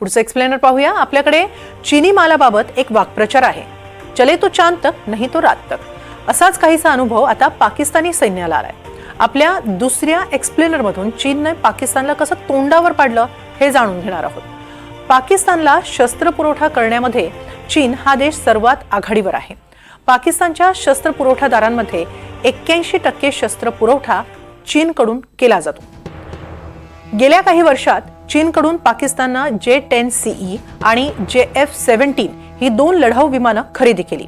पुढचं एक्सप्लेनर पाहूया. आपल्याकडे चिनी मालाबाबत एक वाक्प्रचार आहे. चले तो चांद तक नाही तो रात तक. असाच काहीसा अनुभव आता पाकिस्तानी सैन्याला आलाय. आपल्या दुसऱ्या एक्सप्लेनरमधून चीनने पाकिस्तानला कसं तोंडावर पाडलं हे जाणून घेणार आहोत. पाकिस्तानला शस्त्रपुरवठा करण्यामध्ये चीन हा देश सर्वात आघाडीवर आहे. पाकिस्तानच्या शस्त्र पुरवठादारांमध्ये एक्क्याऐंशी टक्के शस्त्र पुरवठा चीनकडून केला जातो. गेल्या काही वर्षात चीनकडून पाकिस्ताननं जे टेन सीई आणि जे एफ सेव्हन्टीन ही दोन लढाऊ विमानं खरेदी केली.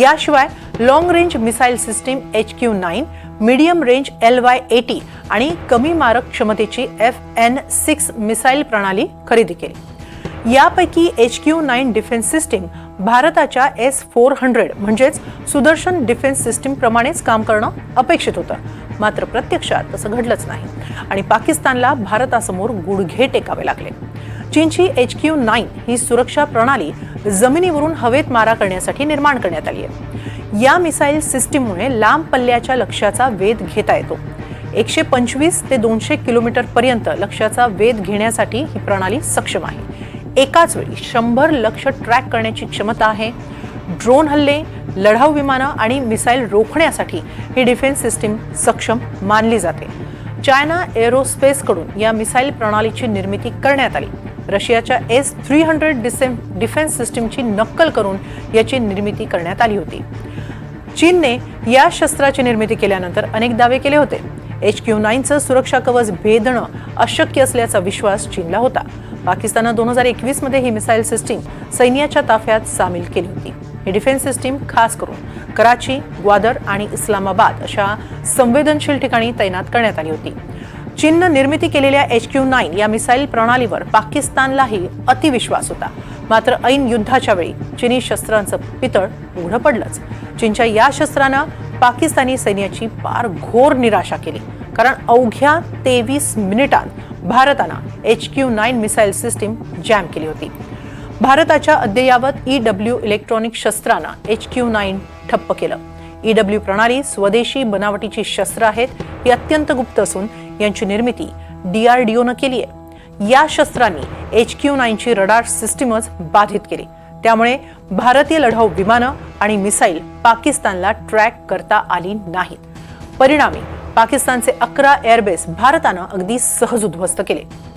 याशिवाय long range missile system H Q nine medium range L Y eighty आणि कमी मारक क्षमतेची एफ एन सिक्स मिसाईल प्रणाली खरेदी केली. यापैकी H Q nine defence system भारताच्या एस फोर हंड्रेड म्हणजेच सुदर्शन डिफेन्स सिस्टीम प्रमाणेच काम करणं अपेक्षित होतं. मात्र प्रत्यक्षात तसं घडलंच नाही. आणि पाकिस्तानला भारतासमोर गुडघे टेकावे लागले. चीनची एच क्यू नाईन ही सुरक्षा प्रणाली जमिनीवरून हवेत मारा करण्यासाठी निर्माण करण्यात आली आहे. या मिसाईल सिस्टीममुळे लांब पल्ल्याच्या लक्ष्याचा वेध घेता येतो. एकशे पंचवीस ते दोनशे किलोमीटर पर्यंत लक्ष्याचा वेध घेण्यासाठी ही प्रणाली सक्षम आहे. एकाच वेळी शंभर लक्ष ट्रॅक करण्याची क्षमता आहे. ड्रोन हल्ले लढाऊ विमानं आणि मिसाईल रोखण्यासाठी ही डिफेन्स सिस्टीम सक्षम मानली जाते. चायना एरोस्पेसकडून या मिसाईल प्रणालीची निर्मिती करण्यात आली. रशियाच्या एस थ्री हंड्रेड डिसेम डिफेन्स सिस्टीमची नक्कल करून याची निर्मिती करण्यात आली होती. चीनने या शस्त्राची निर्मिती केल्यानंतर अनेक दावे केले होते. एच क्यू नाईनचं सुरक्षा कवच भेदणं अशक्य असल्याचा विश्वास चीनला होता. पाकिस्ताननं दोन हजार एकवीसमध्ये ही मिसाईल सिस्टीम सैन्याच्या ताफ्यात सामील केली होती. ही डिफेन्स सिस्टीम खास करून कराची ग्वादर आणि इस्लामाबाद अशा संवेदनशील ठिकाणी तैनात करण्यात आली होती. चीननं निर्मिती केलेल्या एच क्यू नाईन या मिसाईल प्रणालीवर पाकिस्तानलाही अतिविश्वास होता. मात्र ऐन युद्धाच्या वेळी चिनी शस्त्रांचं पितळ उघडं पडलंच. चीनच्या या शस्त्रानं पाकिस्तानी सैन्याची फार घोर निराशा केली. कारण अवघ्या तेवीस मिनिटात भारतानं H Q nine missile system jam केली होती. भारताच्या अद्ययावत ई डब्ल्यू इलेक्ट्रॉनिक शस्त्रांना एच क्यू नाईन ठप्प केलं. ई डब्ल्यू प्रणाली स्वदेशी बनावटीची शस्त्र आहेत ही अत्यंत गुप्त असून यांची निर्मिती डीआरडीओनं केली आहे. या शस्त्रांनी एच क्यू नाईनची रडार सिस्टीमच बाधित केली. त्यामुळे भारतीय लढाऊ विमानं आणि मिसाईल पाकिस्तानला ट्रॅक करता आली नाहीत. परिणामी पाकिस्तानचे अकरा एअरबेस भारतानं अगदी सहज उद्ध्वस्त केले.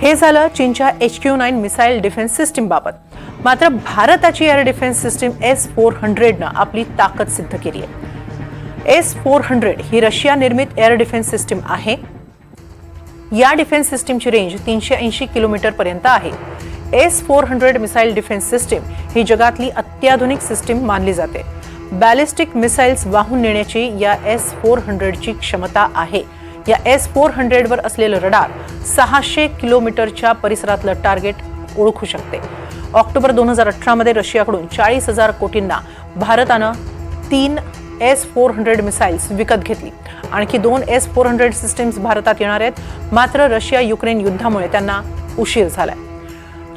हे झालं चीनच्या H Q nine missile defence system बाबत मात्र भारताची air defence system S four हंड्रेडनं आपली ताकद सिद्ध केली आहे. एस फोर हंड्रेड ही रशिया निर्मित एअर डिफेन्स सिस्टीम आहे. या डिफेन्स सिस्टीमची रेंज तीनशे ऐंशी किलोमीटर पर्यंत आहे. S four hundred missile defence system ही जगातली अत्याधुनिक सिस्टीम मानली जाते. बॅलिस्टिक मिसाईल्स वाहून नेण्याची या एस फोर हंड्रेडची क्षमता आहे. या एस फोर हंड्रेडवर असलेलं रडार सहाशे किलोमीटरच्या परिसरातलं टार्गेट ओळखू शकते. ऑक्टोबर दोन हजार अठरामध्ये रशियाकडून चाळीस हजार कोटींना भारतानं तीन एस फोर हंड्रेड मिसाईल्स विकत घेतली. आणखी दोन एस फोर हंड्रेड सिस्टीम्स भारतात येणार आहेत. मात्र रशिया युक्रेन युद्धामुळे त्यांना उशीर झालाय.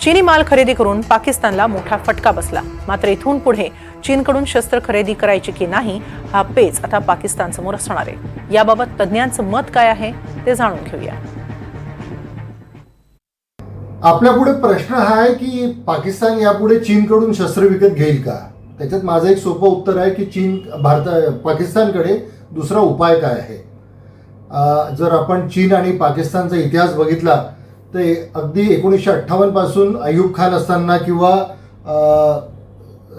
चीनी माल खरेदी करून पाकिस्तानला मोठा फटका बसला. मात्र इथून पुढे चीनकडून शस्त्र खरेदी करायची की नाही हा पेच आता पाकिस्तान समोर असणार आहे. याबाबत तज्ज्ञांचं मत काय आहे ते जाणून घेऊया. आपल्या पुढे प्रश्न हा आहे की पाकिस्तान यापुढे चीनकडून शस्त्र विकत घेईल का? त्याच्यात माझं एक सोपं उत्तर आहे की चीन भारत पाकिस्तानकडे दुसरा उपाय काय आहे? जर आपण चीन आणि पाकिस्तानचा इतिहास बघितला तर अगदी एकोणीसशे अठ्ठावन्नपासून खान असताना किंवा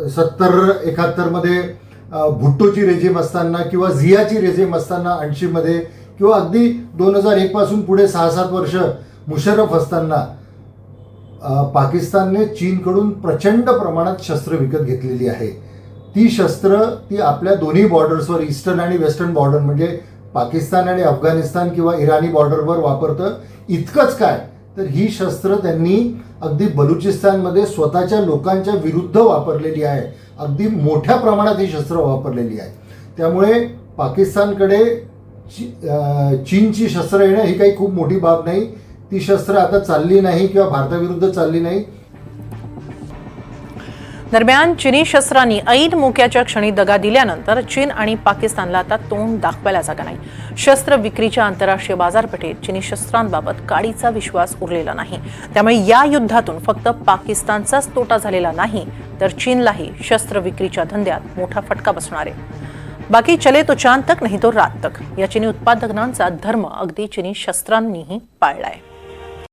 सत्तर एकाहत्तरमध्ये भुट्टोची रेजिम असताना किंवा झियाची रेजिम असताना ऐंशीमध्ये किंवा अगदी दोन हजार एक पासून पुढे सहा सात वर्ष मुशर्रफ असताना पाकिस्तानने चीनकडून प्रचंड प्रमाणात शस्त्र विकत घेतलेली आहे. ती शस्त्र ती आपल्या दोन्ही बॉर्डर्सवर ईस्टर्न आणि वेस्टर्न बॉर्डर म्हणजे पाकिस्तान आणि अफगाणिस्तान किंवा इराणी बॉर्डरवर वापरतं. इतकंच काय? तर ही शस्त्र त्यांनी अगदी बलुचिस्तानमध्ये स्वतःच्या लोकांच्या विरुद्ध वापरलेली आहे. अगदी मोठ्या प्रमाणात ही शस्त्र वापरलेली आहे. त्यामुळे पाकिस्तानकडे ची चीनची शस्त्र येणं ही काही खूप मोठी बाब नाही. ती शस्त्र आता चालली नाही किंवा भारताविरुद्ध चालली नाही. दरम्यान चिनी शस्त्रांनी ऐन मोक्याच्या क्षणी दगा दिल्यानंतर चीन आणि पाकिस्तानला आता तोंड दाखवायला जागा नाही. शस्त्र विक्रीच्या आंतरराष्ट्रीय बाजारपेठेत चिनी शस्त्रांबाबत काडीचा विश्वास उरलेला नाही. त्यामुळे या युद्धातून फक्त पाकिस्तानचाच तोटा झालेला नाही तर चीनलाही शस्त्र विक्रीच्या धंद्यात मोठा फटका बसणार आहे. बाकी चले तो चांद तक नाही तो रात तक. या चिनी उत्पादकांचा धर्म अगदी चिनी शस्त्रांनीही पाळलाय.